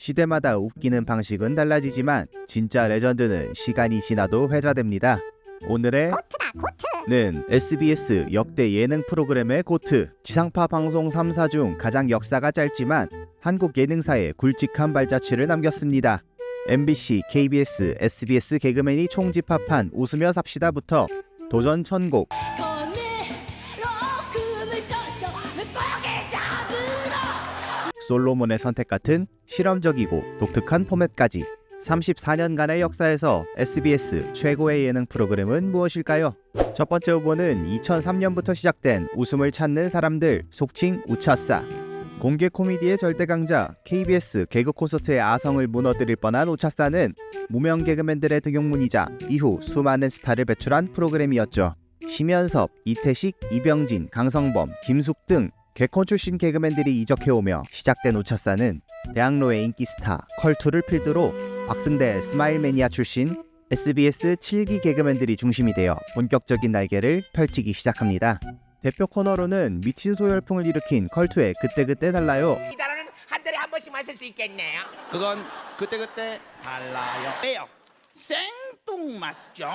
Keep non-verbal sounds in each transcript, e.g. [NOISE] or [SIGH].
시대마다 웃기는 방식은 달라지지만 진짜 레전드는 시간이 지나도 회자됩니다. 오늘의 는 SBS 역대 예능 프로그램의 고트 지상파 방송 3사 중 가장 역사가 짧지만 한국 예능사에 굵직한 발자취를 남겼습니다. MBC, KBS, SBS 개그맨이 총집합한 웃으며 삽시다부터 도전 천곡 솔로몬의 선택 같은 실험적이고 독특한 포맷까지 34년간의 역사에서 SBS 최고의 예능 프로그램은 무엇일까요? 첫 번째 후보는 2003년부터 시작된 웃음을 찾는 사람들 속칭 우차싸 공개 코미디의 절대 강자 KBS 개그 콘서트의 아성을 무너뜨릴 뻔한 우차싸는 무명 개그맨들의 등용문이자 이후 수많은 스타를 배출한 프로그램이었죠. 심연섭, 이태식, 이병진, 강성범, 김숙 등 개콘 출신 개그맨들이 이적해오며 시작된 우차싸는 대학로의 인기 스타 컬투를 필두로 박승대 스마일 매니아 출신 SBS 7기 개그맨들이 중심이 되어 본격적인 날개를 펼치기 시작합니다. 대표 코너로는 미친 소열풍을 일으킨 컬투의 그때그때 달라요. 이 단어는 한 달에 한 번씩 마실 수 있겠네요. 그건 그때그때 달라요. 왜요? 생뚱맞죠?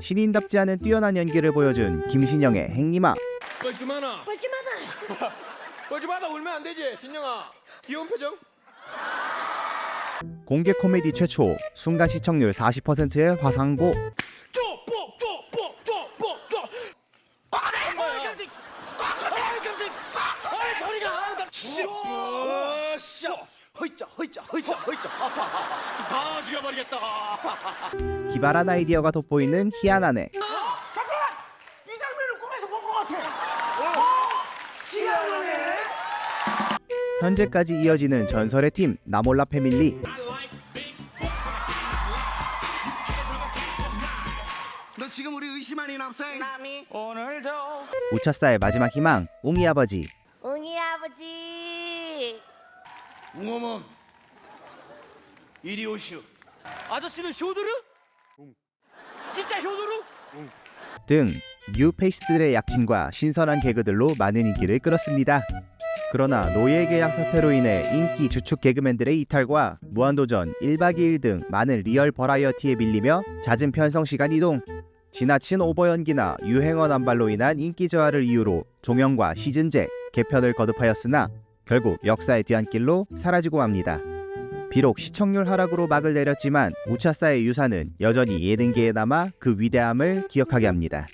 신인답지 않은 뛰어난 연기를 보여준 김신영의 행님아 뻘쭘하나? 뻘쭘하다. [LAUGHS] 뻘쭘하다 울면 안 되지 신영아. 귀여운 표정? 공개 코미디 최초 순간 시청률 40%의 화상고. 허이짜 다 죽여버리겠다. 기발한 아이디어가 돋보이는 희한한 애 이 장면을 꿈에서 본 것 같아. 희한하네. 현재까지 이어지는 전설의 팀 나몰라 패밀리 너 지금 우리 의심하니 남생? 오늘도 우차싸의 마지막 희망 웅이 아버지 웅이 아버지 웅어멈 이리 오시오. 아저씨는 쇼드르? 진짜 쇼드르? 등 뉴페이스들의 약진과 신선한 개그들로 많은 인기를 끌었습니다. 그러나 노예 계약 사태로 인해 인기 주축 개그맨들의 이탈과 무한도전 1박 2일 등 많은 리얼 버라이어티에 밀리며 잦은 편성 시간 이동 지나친 오버 연기나 유행어 남발로 인한 인기 저하를 이유로 종영과 시즌제 개편을 거듭하였으나 결국 역사의 뒤안길로 사라지고 맙니다. 비록 시청률 하락으로 막을 내렸지만 우차싸의 유산은 여전히 예능계에 남아 그 위대함을 기억하게 합니다.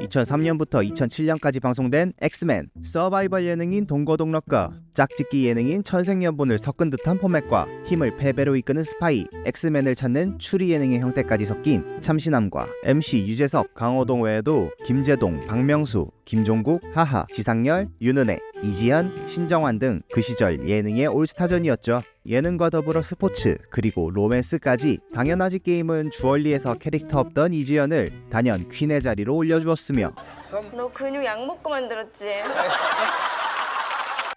2003년부터 2007년까지 방송된 엑스맨 서바이벌 예능인 동거동락과 짝짓기 예능인 천생연분을 섞은 듯한 포맷과 힘을 패배로 이끄는 스파이 엑스맨을 찾는 추리 예능의 형태까지 섞인 참신함과 MC 유재석, 강호동 외에도 김재동, 박명수, 김종국, 하하, 지상렬, 윤은혜, 이지연, 신정환 등 그 시절 예능의 올스타전이었죠. 예능과 더불어 스포츠 그리고 로맨스까지 당연하지 게임은 주얼리에서 캐릭터 없던 이지연을 단연 퀸의 자리로 올려주었으며 너 근육 약 먹고 만들었지 [LAUGHS]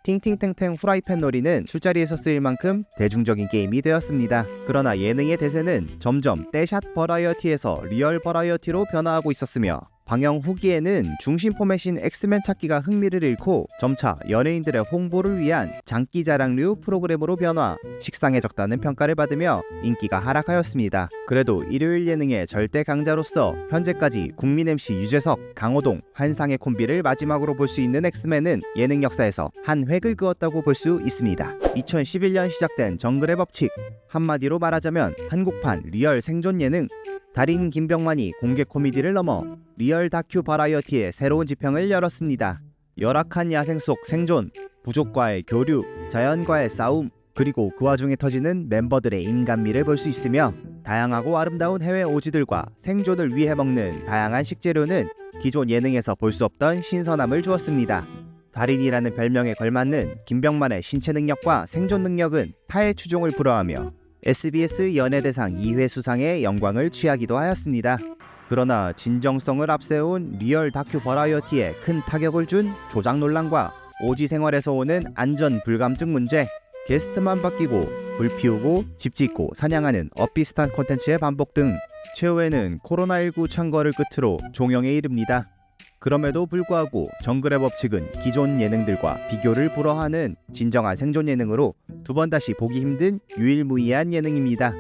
팅팅탱탱 후라이팬 놀이는 술자리에서 쓰일 만큼 대중적인 게임이 되었습니다. 그러나 예능의 대세는 점점 떼샷 버라이어티에서 리얼 버라이어티로 변화하고 있었으며 방영 후기에는 중심 포맷인 엑스맨 찾기가 흥미를 잃고 점차 연예인들의 홍보를 위한 장기 자랑류 프로그램으로 변화, 식상에 적다는 평가를 받으며 인기가 하락하였습니다. 그래도 일요일 예능의 절대 강자로서 현재까지 국민 MC 유재석, 강호동, 환상의 콤비를 마지막으로 볼 수 있는 엑스맨은 예능 역사에서 한 획을 그었다고 볼 수 있습니다. 2011년 시작된 정글의 법칙 한마디로 말하자면 한국판 리얼 생존 예능 달인 김병만이 공개 코미디를 넘어 리얼 다큐 바라이어티의 새로운 지평을 열었습니다. 열악한 야생 속 생존, 부족과의 교류, 자연과의 싸움, 그리고 그 와중에 터지는 멤버들의 인간미를 볼 수 있으며 다양하고 아름다운 해외 오지들과 생존을 위해 먹는 다양한 식재료는 기존 예능에서 볼 수 없던 신선함을 주었습니다. 달인이라는 별명에 걸맞는 김병만의 신체 능력과 생존 능력은 타의 추종을 불허하며 SBS 연예대상 2회 수상의 영광을 취하기도 하였습니다. 그러나 진정성을 앞세운 리얼 다큐 버라이어티에 큰 타격을 준 조작 논란과 오지 생활에서 오는 안전 불감증 문제, 게스트만 바뀌고 불 피우고 집 짓고 사냥하는 엇비슷한 콘텐츠의 반복 등 최후에는 코로나19 창궐을 끝으로 종영에 이릅니다. 그럼에도 불구하고 정글의 법칙은 기존 예능들과 비교를 불허하는 진정한 생존 예능으로 두 번 다시 보기 힘든 유일무이한 예능입니다.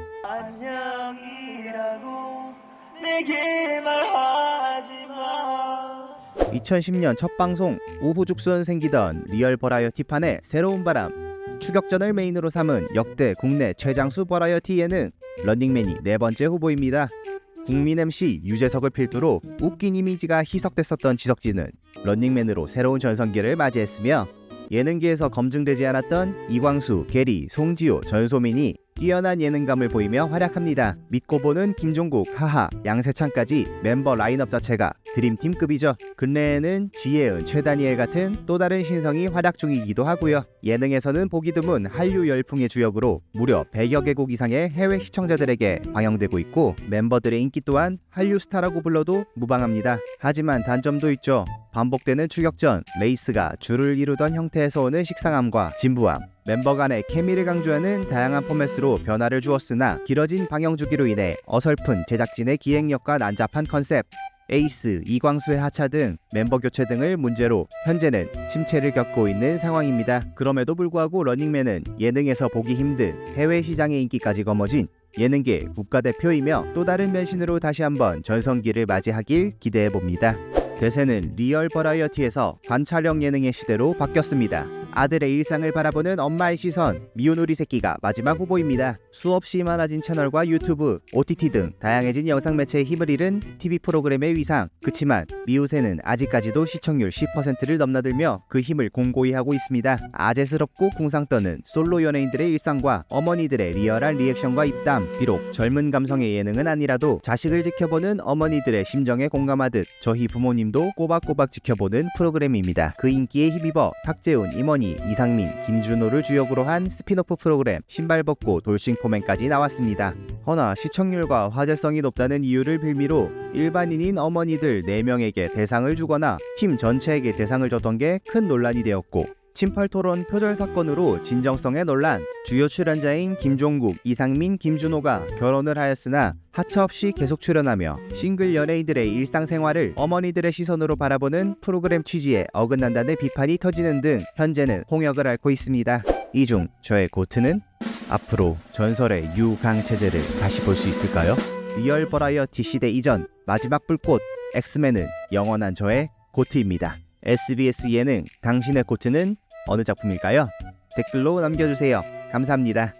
2010년 첫 방송 우후죽순 생기던 리얼 버라이어티판의 새로운 바람 추격전을 메인으로 삼은 역대 국내 최장수 버라이어티 예능 런닝맨이 네 번째 후보입니다. 국민 MC 유재석을 필두로 웃긴 이미지가 희석됐었던 지석진은 런닝맨으로 새로운 전성기를 맞이했으며 예능계에서 검증되지 않았던 이광수, 게리, 송지효, 전소민이 뛰어난 예능감을 보이며 활약합니다. 믿고 보는 김종국, 하하, 양세찬까지 멤버 라인업 자체가 드림팀급이죠. 근래에는 지혜은, 최다니엘 같은 또 다른 신성이 활약 중이기도 하고요. 예능에서는 보기 드문 한류 열풍의 주역으로 무려 100여 개국 이상의 해외 시청자들에게 방영되고 있고 멤버들의 인기 또한 한류 스타라고 불러도 무방합니다. 하지만 단점도 있죠. 반복되는 추격전, 레이스가 줄을 이루던 형태에서 오는 식상함과 진부함, 멤버 간의 케미를 강조하는 다양한 포맷으로 변화를 주었으나 길어진 방영 주기로 인해 어설픈 제작진의 기획력과 난잡한 컨셉, 에이스, 이광수의 하차 등 멤버 교체 등을 문제로 현재는 침체를 겪고 있는 상황입니다. 그럼에도 불구하고 러닝맨은 예능에서 보기 힘든 해외 시장의 인기까지 거머쥔 예능계 국가대표이며 또 다른 변신으로 다시 한번 전성기를 맞이하길 기대해 봅니다. 대세는 리얼 버라이어티에서 관찰형 예능의 시대로 바뀌었습니다. 아들의 일상을 바라보는 엄마의 시선, 미운 우리 새끼가 마지막 후보입니다. 수없이 많아진 채널과 유튜브, OTT 등 다양해진 영상 매체의 힘을 잃은 TV 프로그램의 위상. 그치만 미우새는 아직까지도 시청률 10%를 넘나들며 그 힘을 공고히 하고 있습니다. 아재스럽고 궁상 떠는 솔로 연예인들의 일상과 어머니들의 리얼한 리액션과 입담. 비록 젊은 감성의 예능은 아니라도 자식을 지켜보는 어머니들의 심정에 공감하듯 저희 부모님도 꼬박꼬박 지켜보는 프로그램입니다. 그 인기에 힘입어 탁재훈, 임원 희, 이상민, 김준호를 주역으로 한 스피노프 프로그램 신발 벗고 돌싱 포맨까지 나왔습니다. 허나 시청률과 화제성이 높다는 이유를 빌미로 일반인인 어머니들 4명에게 대상을 주거나 팀 전체에게 대상을 줬던 게 큰 논란이 되었고 친팔 토론 표절 사건으로 진정성의 논란, 주요 출연자인 김종국, 이상민, 김준호가 결혼을 하였으나 하차없이 계속 출연하며 싱글 연예인들의 일상생활을 어머니들의 시선으로 바라보는 프로그램 취지에 어긋난다는 비판이 터지는 등 현재는 홍역을 앓고 있습니다. 이 중 저의 고트는 앞으로 전설의 유강 체제를 다시 볼 수 있을까요? 리얼 버라이어티 시대 이전 마지막 불꽃 엑스맨은 영원한 저의 고트입니다. SBS 예능 당신의 고트는 어느 작품일까요? 댓글로 남겨주세요. 감사합니다.